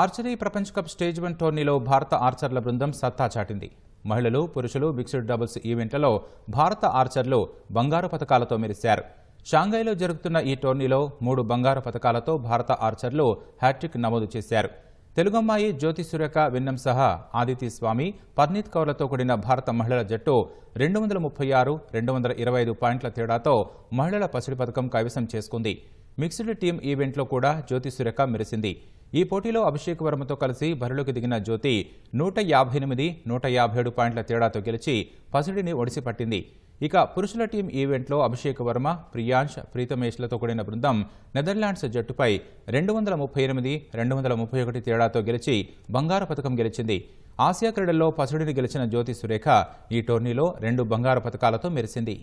Archery ప్రపంచ cup stage one టోర్నీలో భారత ఆర్చర్ల బృందం సత్తా చాటింది. మహిళలు పురుషులు మిక్స్డ్ డబుల్స్ ఈవెంట్లలో భారత ఆర్చర్లు బంగారు పథకాలతో మెరిశారు. షాంఘైలో జరుగుతున్న ఈ టోర్నీలో మూడు బంగారు పథకాలతో భారత ఆర్చర్లు హ్యాట్రిక్ నమోదు చేశారు. తెలుగమ్మాయి జ్యోతి సురేఖ విన్నం సహా ఆదితి స్వామి పర్నీత్ కౌర్లతో కూడిన భారత మహిళల జట్టు రెండు వందల ముప్పై ఆరు రెండు వందల ఇరవై ఐదు పాయింట్ల తేడాతో మహిళల పసిడి పథకం కైవసం చేసుకుంది. మిక్స్డ్ టీం ఈవెంట్లో కూడా జ్యోతి సురేఖ మెరిసింది. ఈ పోటీలో అభిషేక్ వర్మతో కలిసి బరిలోకి దిగిన జ్యోతి నూట యాభై ఎనిమిది నూట యాభై ఏడు పాయింట్ల తేడాతో గెలిచి పసిడిని ఒడిసి పట్టింది ఇక పురుషుల టీం ఈవెంట్లో అభిషేక్ వర్మ ప్రియాంష్ ప్రీతమేష్లతో కూడిన బృందం నెదర్లాండ్స్ జట్టుపై రెండు వందల ముప్పై ఎనిమిది రెండు వందల ముప్పై ఒకటి తేడాతో గెలిచి బంగారు పథకం గెలిచింది. ఆసియా క్రీడల్లో పసుడిని గెలిచిన జ్యోతి సురేఖ ఈ టోర్నీలో రెండు బంగారు పథకాలతో మెరిసింది.